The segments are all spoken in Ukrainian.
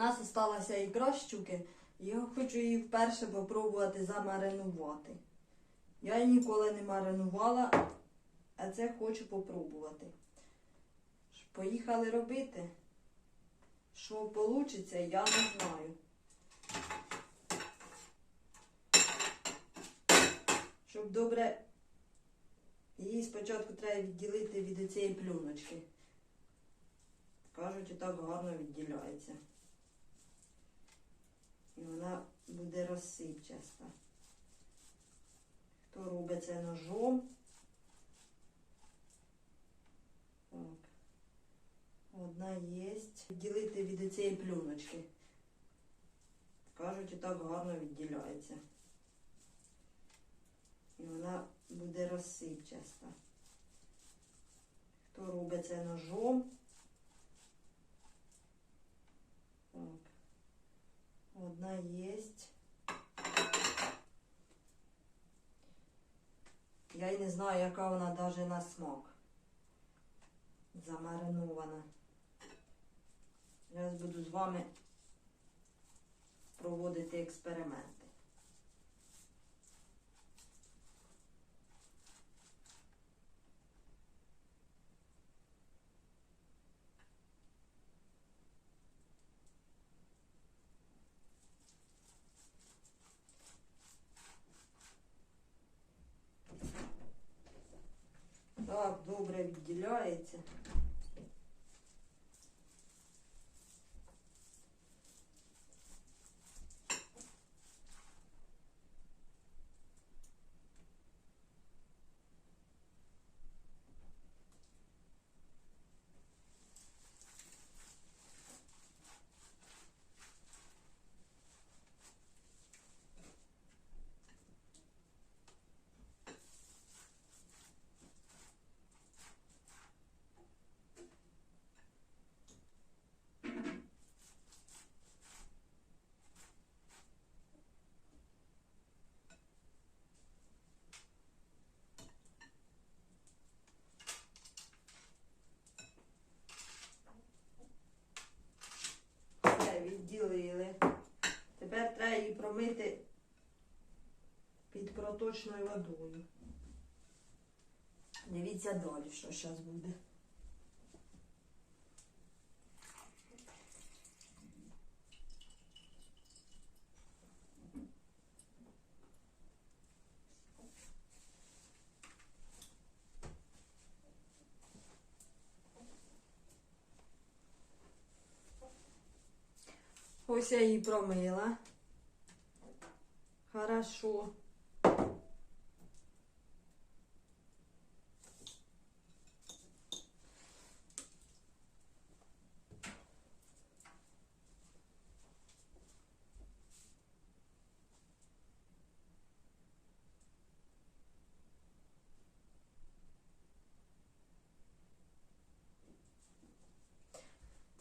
нас залишилася ікра щуки. Я хочу її вперше попробувати замаринувати. Я її ніколи не маринувала, а це хочу попробувати. Поїхали робити. Що вийде, я не знаю. Щоб добре її спочатку треба відділити від цієї плюночки. Кажуть, так гарно відділяється. І вона буде розсипчаста. Хто робить це ножом? Так. Одна є. Відділити від цієї плюночки. Кажуть, так гарно відділяється. І вона буде розсипчаста. Хто робить це ножом? Так. Єсть. Я й не знаю, яка вона навіть на смак. Замаринована. Зараз буду з вами проводити експерименти. Так, добре відділяється. Все, відділили. Тепер треба її під проточною водою. Дивіться далі, що зараз буде. Ось я її промила. Хорошо.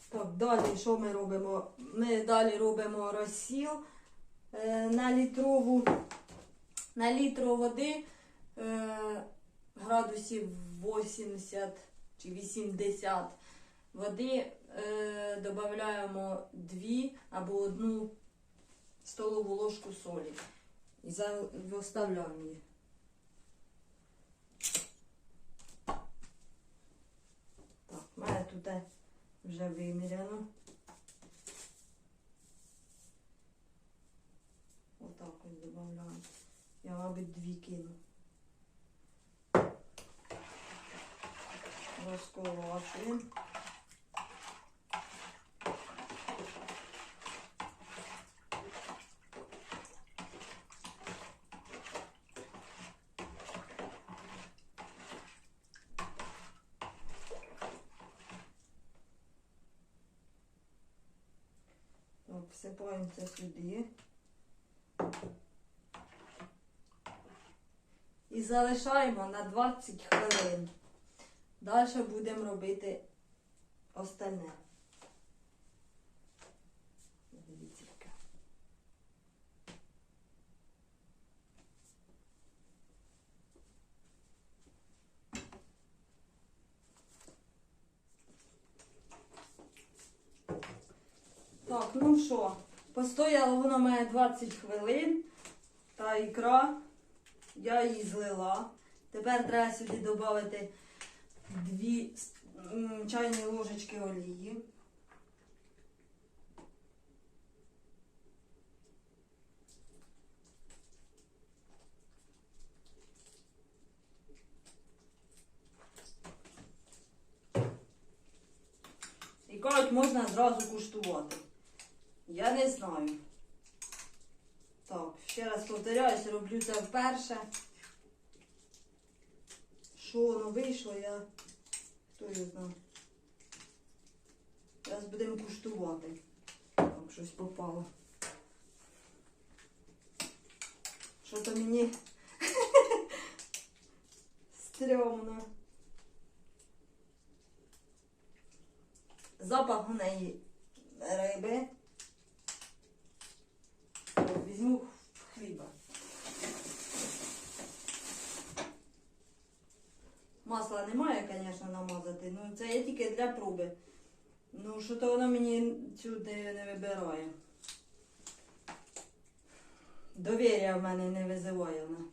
Так, далі що ми робимо? Ми далі робимо розсіл на літрову, на літру води е, градусів 80 чи 80 води е, додаємо 2 або 1 столову ложку солі. І заставляємо її. Так, в мене тут е, вже виміряно. Отак ось додаю. Я, мабуть, дві кину. Розколочуємо. Так, всипаємо це сюди. І залишаємо на 20 хвилин. Далі будемо робити остальне. Так, ну що, постояло воно мене 20 хвилин. Та ікра, я її злила. Тепер треба сюди додати 2 чайні ложечки олії. І кажуть, можна зразу куштувати. Я не знаю. Так, ще раз повторяюсь, роблю це вперше. Що воно вийшло, я хто його знає. Зараз будемо куштувати. Так, щось попало. Що то мені стрьомно. Запах у неї риби. Ну, це є тільки для проби. Ну, що то воно мені сюди не вибирає. Довір'я в мене не визиває вона.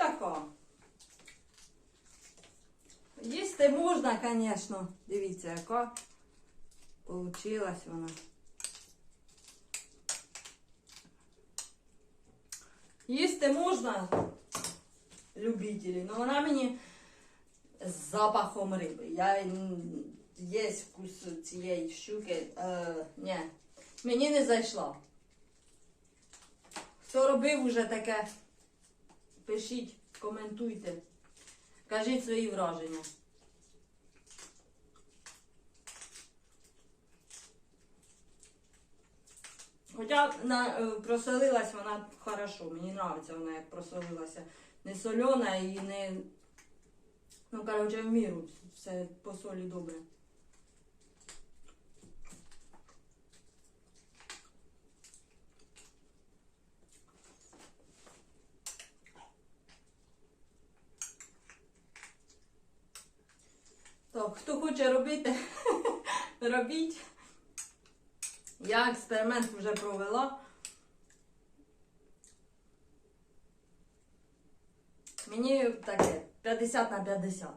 Така. Їсти можна, звісно. Дивіться, яка получилась вона. Їсти можна, любителі, але вона мені з запахом риби. Я є вкус цієї щуки. Е, ні, мені не зайшла. Хто робив уже таке? Пишіть, коментуйте, кажіть свої враження. Хоча на, е, просолилась вона хорошо, мені подобається вона як просолилася. Не солена і не. Ну, коротше, в міру все по солі добре. Хто хоче робити, робіть. Я експеримент вже провела. Мені таке 50 на 50.